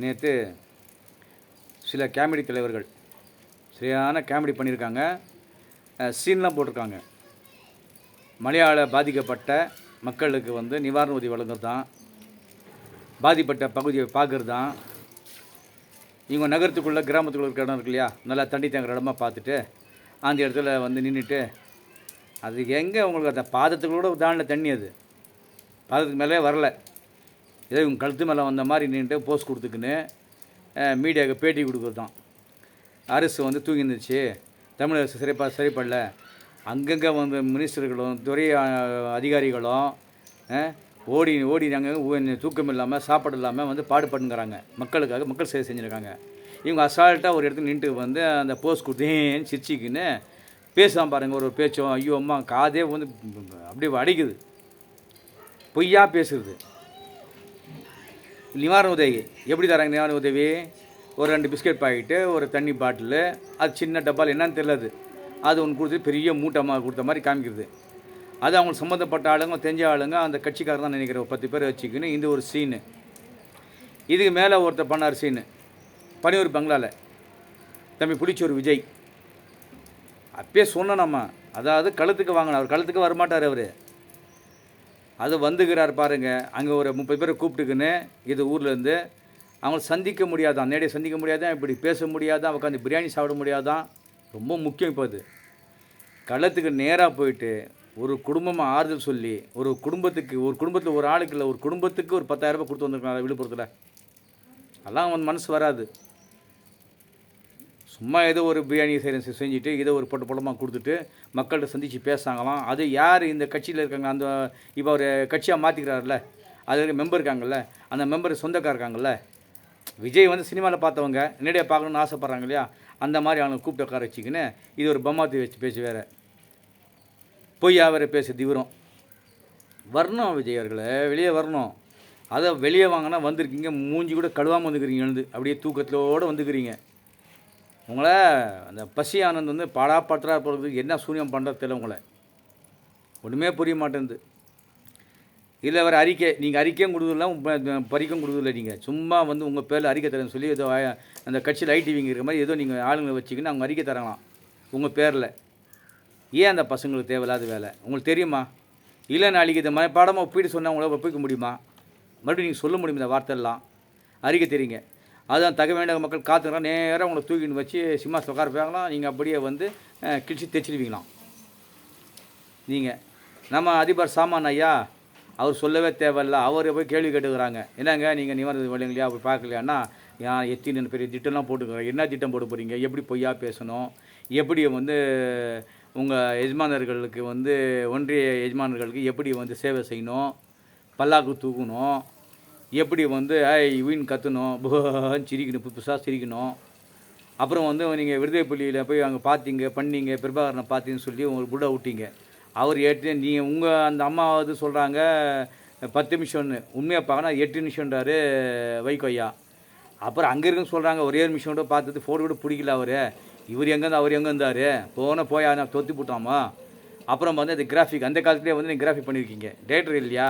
நேற்று சில காமெடி தலைவர்கள் சரியான காமெடி பண்ணியிருக்காங்க சீன்லாம் போட்டிருக்காங்க. மலையாள பாதிக்கப்பட்ட மக்களுக்கு வந்து நிவாரண உதவி வழங்குறது தான் பாதிப்பட்ட பகுதியை பார்க்குறது தான் இவங்க நகரத்துக்குள்ளே கிராமத்துக்குள்ள இருக்கிற இடம் இருக்கு இல்லையா நல்லா தண்ணி தேங்குற இடமா பார்த்துட்டு அந்த இடத்துல வந்து நின்றுட்டு அது எங்கே உங்களுக்கு அந்த பாதத்துக்குள்ள தாண்டின தண்ணி அது. பாதத்துக்கு மேலே வரலை. ஏதோ இவங்க கழுத்து மேலே வந்த மாதிரி நின்றுட்டு போஸ்ட் கொடுத்துக்கின்னு மீடியாவுக்கு பேட்டி கொடுக்குறது தான் அரசு வந்து தூங்கி இருந்துச்சு தமிழக அரசு சரிப்பா சரிப்படல அங்கங்கே வந்து மினிஸ்டர்களும் துறை அதிகாரிகளும் ஓடி ஓடி நாங்கள் தூக்கம் இல்லாமல் சாப்பாடு இல்லாமல் வந்து பாடுபட்டுங்கிறாங்க. மக்களுக்காக மக்கள் சேவை செஞ்சுருக்காங்க. இவங்க அசால்ட்டாக ஒரு இடத்துல நின்று வந்து அந்த போஸ்ட் கொடுத்தேன்னு சிரிச்சிக்கின்னு பேசலாம் பாருங்கள் ஒரு பேச்சும் ஐயோ அம்மா காதே வந்து அப்படியே அடிக்குது. பொய்யா பேசுறது. நிவாரண உதவி எப்படி தராங்க நிவாரண உதவி ஒரு ரெண்டு பிஸ்கட் பாக்கெட்டு ஒரு தண்ணி பாட்டிலு அது சின்ன டப்பால். என்னன்னு தெரியாது. அது ஒன்று கொடுத்து பெரிய மூட்டமாக கொடுத்த மாதிரி காமிக்கிறது. அது அவங்களுக்கு சம்மந்தப்பட்ட ஆளுங்க தெரிஞ்ச ஆளுங்க அந்த கட்சிக்காரர் தான் நினைக்கிற ஒரு பத்து பேர் வச்சுக்கின்னு இந்த ஒரு சீனு இதுக்கு மேலே ஒருத்தர் பண்ணார் சீனு பனியூர் பங்களாவில் தம்பி பிடிச்ச ஒரு விஜய். அப்பயே சொன்னோம் நம்ம. அதாவது கழுத்துக்கு வாங்கினார். அவர் கழுத்துக்கு வரமாட்டார் அவர். அது வந்துக்கிறார் பாருங்கள் அங்கே ஒரு முப்பது பேரை கூப்பிட்டுக்குன்னு இது ஊர்லேருந்து அவங்கள சந்திக்க முடியாதான். நேரடியாக சந்திக்க முடியாதான் இப்படி பேச முடியாதான் உட்காந்து பிரியாணி சாப்பிட முடியாதான். ரொம்ப முக்கியம் இப்போ அது. களத்துக்கு நேராக போயிட்டு ஒரு குடும்பமாக ஆறுதல் சொல்லி ஒரு குடும்பத்துக்கு ஒரு குடும்பத்தில் ஒரு ஆளுக்கு இல்லை ஒரு குடும்பத்துக்கு ஒரு பத்தாயிரரூபா கொடுத்து வந்திருக்காங்க விழுப்புரத்தில். அதெல்லாம் அவன் மனசு வராது. சும்மா ஏதோ ஒரு பிரியாணி செய்ய செஞ்சுட்டு ஏதோ ஒரு பொட்டு பொட்டமாக கொடுத்துட்டு மக்கள்கிட்ட சந்தித்து பேசுனாங்களாம். அது யார்? இந்த கட்சியில் இருக்காங்க அந்த இப்போ ஒரு கட்சியாக மாற்றிக்கிறாருல்ல அதில் மெம்பர் இருக்காங்கல்ல. அந்த மெம்பர் சொந்தக்கார இருக்காங்கல்ல. விஜய் வந்து சினிமாவில் பார்த்தவங்க நேரடியாக பார்க்கணுன்னு ஆசைப்பட்றாங்க இல்லையா? அந்த மாதிரி அவங்க கூப்பிட்டு உட்கார வச்சுக்கின்னு இது ஒரு பம்மாத்தி வச்சு பேச்சு வேறு. பொய்யா வேறு பேசு தீவிரம். வரணும் விஜய் அவர்களை. வெளியே வரணும். அதை வெளியே வாங்கினா வந்திருக்கீங்க. மூஞ்சி கூட கழுவாமல் வந்துக்கிறீங்க எழுந்து. அப்படியே தூக்கத்தோடு வந்துக்கிறீங்க. உங்களை அந்த பசி ஆனந்த் வந்து பாடாப்பற்றா போகிறதுக்கு என்ன சூனியம் பண்ணுறது தெரியல உங்களை. ஒன்றுமே புரிய மாட்டேங்குது. இதில் வர அறிக்கை நீங்கள் அறிக்கையும் கொடுக்கல உங்க- பறிக்கும் கொடுக்கல நீங்கள் சும்மா வந்து உங்கள் பேரில் அறிக்கை தரேன்னு சொல்லி ஏதோ அந்த கட்சியில் ஐடிவிங்க இருக்கிற மாதிரி ஏதோ நீங்கள் ஆளுங்களை வச்சுக்கின்னு அவங்க அறிக்கை தரலாம் உங்கள் பேரில். ஏன் அந்த பசங்களுக்கு தேவையில்லாத வேலை? உங்களுக்கு தெரியுமா? இல்லை நாளைக்கு இந்த மாதிரி பாடமாக ஒப்பிட்டு சொன்னால் உங்களால் ஒப்பிக்க முடியுமா? மறுபடியும் நீங்கள் சொல்ல முடியும் இந்த வார்த்தையெல்லாம்? அறிக்கை தெரியுங்க அதுதான் தக வேண்டிய மக்கள் காத்துக்கிறா நேராக உங்களை தூக்கின்னு வச்சு சிம்மாசத்தில் உட்கார போயாங்களாம் நீங்கள் அப்படியே வந்து அஹ், கிழிச்சு தைச்சிடுவீங்களாம் நீங்கள் நம்ம அதிபர் சாமான் ஐயா அவர் சொல்லவே தேவையில்ல. அவர் போய் கேள்வி கேட்டுக்கிறாங்க. என்னங்க நீங்கள் நிவாரண வழிங்களையா அப்படி பார்க்கலையான்னா ஏன் எத்தனை பெரிய திட்டம்லாம் போட்டுக்கிறேன் என்ன திட்டம் போட போகிறீங்க எப்படி பொய்யா பேசணும்? எப்படி வந்து உங்கள் எஜமானர்களுக்கு வந்து ஒன்றிய எஜமானர்களுக்கு எப்படி வந்து சேவை செய்யணும்? பல்லாக்கு தூக்கணும்? எப்படி வந்து ஐ வீண் கத்தணும். சிரிக்கணும் புதுசாக சிரிக்கணும். அப்புறம் வந்து நீங்கள் விடுதலைப்பள்ளியில் போய் அங்கே பார்த்தீங்க பண்ணீங்க பிரபாகரனை பார்த்தீங்கன்னு சொல்லி உங்களுக்கு புட விட்டீங்க அவர் எட்டு நீங்கள் உங்கள் அந்த அம்மாவது சொல்கிறாங்க பத்து நிமிஷம்னு. உண்மையாக பார்க்கணும் எட்டு நிமிஷம்ன்றாரு வைகொய்யா அப்புறம் அங்கே இருக்குன்னு சொல்கிறாங்க ஒரே நிமிஷம் கூட பார்த்துட்டு ஃபோட்டோ கூட பிடிக்கல அவர். இவர் எங்கேருந்து அவர் எங்கே இருந்தார்? போன போய் நான் தொத்தி போட்டாமா? அப்புறம் வந்து அது கிராஃபிக் அந்த காலத்துலேயே வந்து நீங்கள் கிராஃபிக் பண்ணியிருக்கீங்க டேரக்டர் இல்லையா?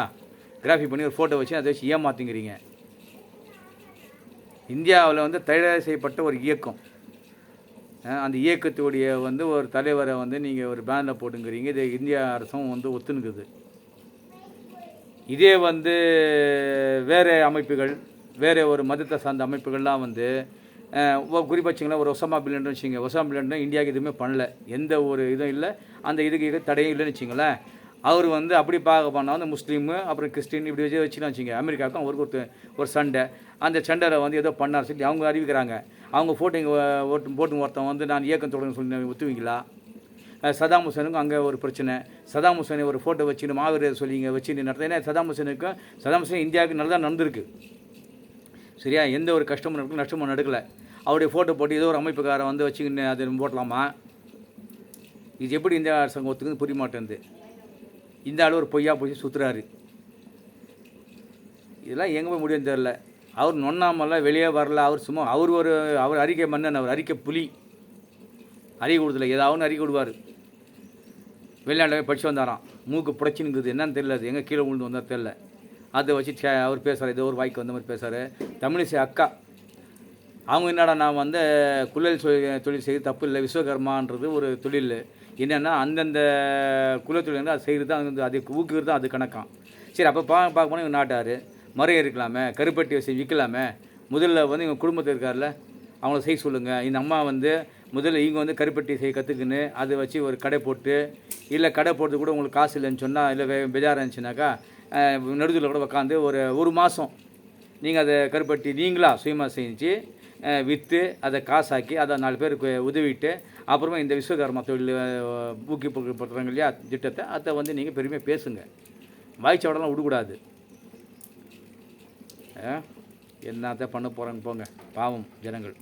கிராஃபி பண்ணி ஒரு ஃபோட்டோ வச்சு அதை வச்சு ஏமாத்துங்கிறீங்க. இந்தியாவில் வந்து தயார் செய்யப்பட்ட ஒரு இயக்கம். அந்த இயக்கத்துடைய வந்து ஒரு தலைவரை வந்து நீங்கள் ஒரு பேனில் போட்டுங்கிறீங்க. இது இந்திய அரசும் வந்து ஒத்துணுக்குது இதே வந்து வேறு அமைப்புகள் வேறு ஒரு மதத்தை சார்ந்த அமைப்புகள்லாம் வந்து குறிப்பாக ஒரு ஒசாமா பில்லன்னு வச்சுங்க ஒசாமா பில்லன் இந்தியாவுக்கு எதுவுமே பண்ணல. எந்த ஒரு இதுவும் இல்லை. அந்த இதுக்கு இது தடையும் இல்லைன்னு வச்சிங்களேன் அவர் வந்து அப்படி பார்க்க போனால் வந்து முஸ்லீமு அப்புறம் கிறிஸ்டின் இப்படி வச்சு வச்சுன்னு வச்சுங்க அமெரிக்காவுக்கும் அவருக்கு ஒரு ஒரு சண்டை. அந்த சண்டரை வந்து ஏதோ பண்ணார் சொல்லி அவங்க அறிவிக்கிறாங்க. அவங்க ஃபோட்டோ இங்கே ஓட்டு போட்டு ஒருத்தன் வந்து நான் இயக்கம் தொடங்க சொல்லி ஒத்துவீங்களா? சதாம் ஹுசேனுக்கும் அங்கே ஒரு பிரச்சனை. சதாம் ஹுசேனை ஒரு ஃபோட்டோ வச்சுன்னு மாவீரர் சொல்லிங்க வச்சு நடத்த ஏன்னா சதாம் ஹுசேனுக்கும் சதாம் ஹுசேன் இந்தியாவுக்கு நல்லா நடந்திருக்கு. சரியா? எந்த ஒரு கஷ்டமும் நடக்கும் நஷ்டமும் நடக்கலை. அவருடைய ஃபோட்டோ போட்டு ஏதோ ஒரு அமைப்புக்காரன் வந்து வச்சுக்கின்னு அது போட்டலாமா இது எப்படி இந்தியா அரசாங்கம் ஒத்துக்குன்னு புரிய மாட்டேங்குது. இந்த ஆள் ஒரு பொய்யா போய் சுற்றுறாரு இதெல்லாம் எங்கே போய் முடியும்னு தெரில அவர் நொண்ணாமலாம் வெளியே வரல. அவர் சும்மா அவர் ஒரு அவர் அறிக்கை மன்னன் அவர் அறிக்கை புலி. அறிக்கை கொடுத்துல ஏதாவது அறிக்கை விடுவார் வெளிநாட்டில் போய் படிச்சு வந்தாராம். மூக்கு புடைச்சினுக்குது என்னன்னு தெரியல அது. எங்கே கீழே விழுந்து வந்தால் தெரில அதை வச்சு அவர் பேசுகிறார் ஏதோ ஒரு வாய்க்கு வந்த மாதிரி பேசுகிறார் தமிழிசை அக்கா அவங்க என்னடா நான் வந்து குழல் தொழில் தொழில் செய்து தப்பு இல்லை விஸ்வகர்மான்றது ஒரு தொழில். என்னென்னா அந்தந்த குலத்தொழில் வந்து அது செய்கிறது தான் வந்து அது ஊக்குறது தான் அது கணக்காம். சரி அப்போ பா பார்க்க போனால் இவங்க நாட்டார். மரம் இருக்கலாமே கருப்பட்டி வச்சு விற்கலாமே முதல்ல வந்து இவங்க குடும்பத்தில் இருக்கார்ல அவங்கள செய்ய சொல்லுங்கள் இந்த அம்மா வந்து முதல்ல இவங்க வந்து கருப்பட்டி செய்ய கற்றுக்குன்னு அதை வச்சு ஒரு கடை போட்டு இல்லை கடை போடுறது கூட உங்களுக்கு காசு இல்லைன்னு சொன்னால் இல்லை பெஜாராக இருந்துச்சுனாக்கா நடுவில் கூட உட்காந்து ஒரு ஒரு மாதம் நீங்கள் அதை கருப்பட்டி நீங்களா சுயமாக செஞ்சு விற்று அதை காசாக்கி அதை நாலு பேருக்கு உதவிட்டு அப்புறமா இந்த விஸ்வகர்மா தொழில் அஹ், ஊக்குவிக்கப்படுறாங்க இல்லையா திட்டத்தை அதை வந்து நீங்கள் பெருமையாக பேசுங்க. வாய்ச்சவடெல்லாம் விடக்கூடாது. என்னத்தை பண்ண போகிறாங்க போங்க. பாவம் ஜனங்கள்.